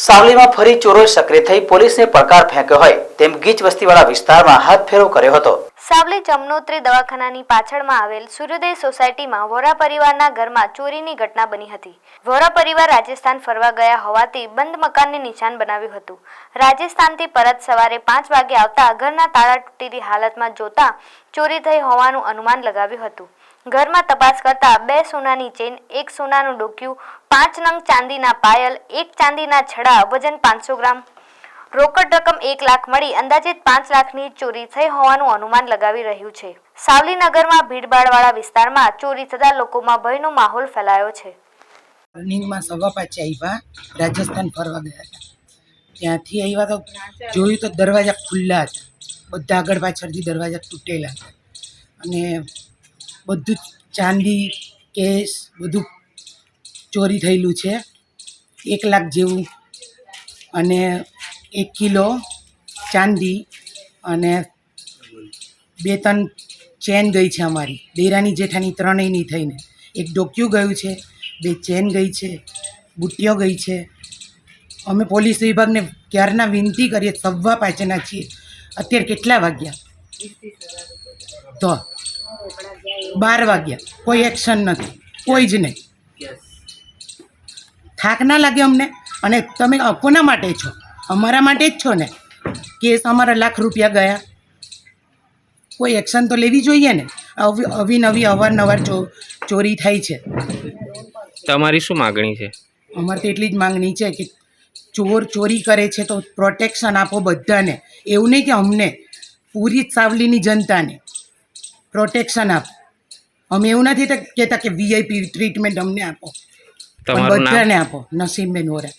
સાવલીમાં ફરી ચોરોએ સક્રિય થઈ પોલીસને પડકાર ફેંક્યો હોય તેમ ગીચ વસ્તીવાળા વિસ્તારમાં હાથફેરો કર્યો હતો. સાવલી જમનોત્રી દવાખાનાની પાછળમાં આવેલ સૂર્યોદય સોસાયટીમાં વોરા પરિવારના ઘરમાં ચોરીની ઘટના બની હતી. વોરા પરિવાર રાજસ્થાન ફરવા ગયા હોવાથી બંધ મકાનને નિશાન બનાવ્યું હતું. રાજસ્થાનથી પરત સવારે પાંચ વાગે આવતા ઘરના તાળા તૂટેલી હાલતમાં જોતા ચોરી થઈ હોવાનું અનુમાન લગાવ્યું હતું. ઘરમાં તપાસ કરતા બે સોનાની ચેન, એક સોનાનું ડોક્યું, પાંચ નંગ ચાંદીના પાયલ, એક ચાંદીના છડા, વજન પાંચસો ગ્રામ રોકડ રકમ એક લાખ મળી, અંદાજિત પાંચ લાખની ચોરી થઈ હોવાનું અનુમાન લગાવી રહ્યું છે. સાવલીનગરમાં ભીડભાડવાળા વિસ્તારમાં ચોરી થતા લોકોમાં ભયનો માહોલ ફેલાયો છે. રનિંગમાં સવા પાંચે આવ્યા રાજસ્થાન ફરવા ગયા હતા. ત્યાંથી આવ્યા તો જોયું તો દરવાજા ખુલ્લા હતા. બધા આગળ પાછળથી દરવાજા તૂટેલા હતા. અને બધું ચાંદી, કેસ, બધું ચોરી થયેલું છે. એક લાખ જેવું. અને એક કિલો ચાંદી અને બે ત્રણ ચેન ગઈ છે અમારી. દેરાની જેઠાની ત્રણેયની થઈને. એક ડોક્યું ગયું છે, બે ચેન ગઈ છે, બુટ્ટીઓ ગઈ છે. અમે પોલીસ વિભાગને ક્યારના વિનંતી કરીએ સવા પાંચના છીએ. અત્યારે કેટલા વાગ્યા? તો બાર વાગ્યા. કોઈ એક્શન નથી. કોઈ જ નહીં. થાક ના લાગે અમને? અને તમે કોના માટે છો? અમારા માટે જ છો ને? કેસ અમારા લાખ રૂપિયા ગયા. કોઈ એક્શન તો લેવી જોઈએ ને? અવિનવી અવારનવાર ચોરી થાય છે. તમારી શું માગણી છે? અમારે તો એટલી જ માગણી છે કે ચોર ચોરી કરે છે તો પ્રોટેક્શન આપો બધાને. એવું નહીં કે અમને પૂરી સાવલીની જનતાને. પ્રોટેક્શન આપો. અમે એવું નથી કહેતા કે વીઆઈપી ટ્રીટમેન્ટ અમને આપો. બધાને આપો નસીમબેન વોરા.